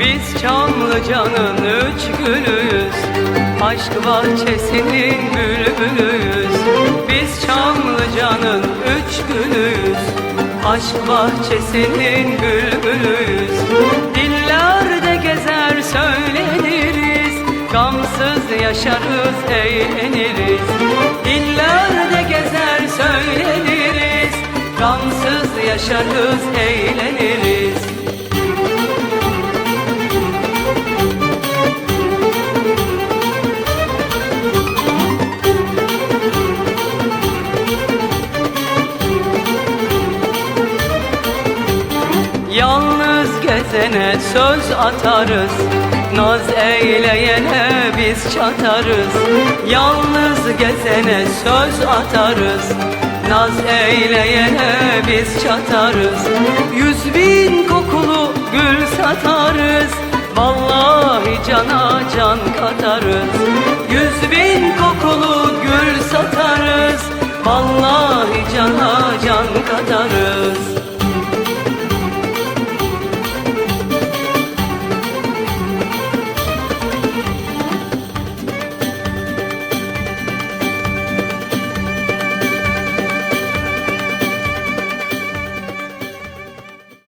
Biz Çamlıca'nın üç gülüyüz. Aşk bahçesinin bülbülüyüz. Biz Çamlıca'nın üç gülüyüz. Aşk bahçesinin bülbülüyüz. Dillerde gezer söyleniriz. Gamsız yaşarız eğleniriz. Dillerde gezer söyleniriz. Gamsız yaşarız eğleniriz gezene söz atarız. Naz eyleyene biz çatarız. Yalnız gezene söz atarız. Naz eyleyene biz çatarız. Yüz bin kokulu gül satarız. Vallahi cana can katarız. Yüz bin kokulu gül satarız. Vallahi cana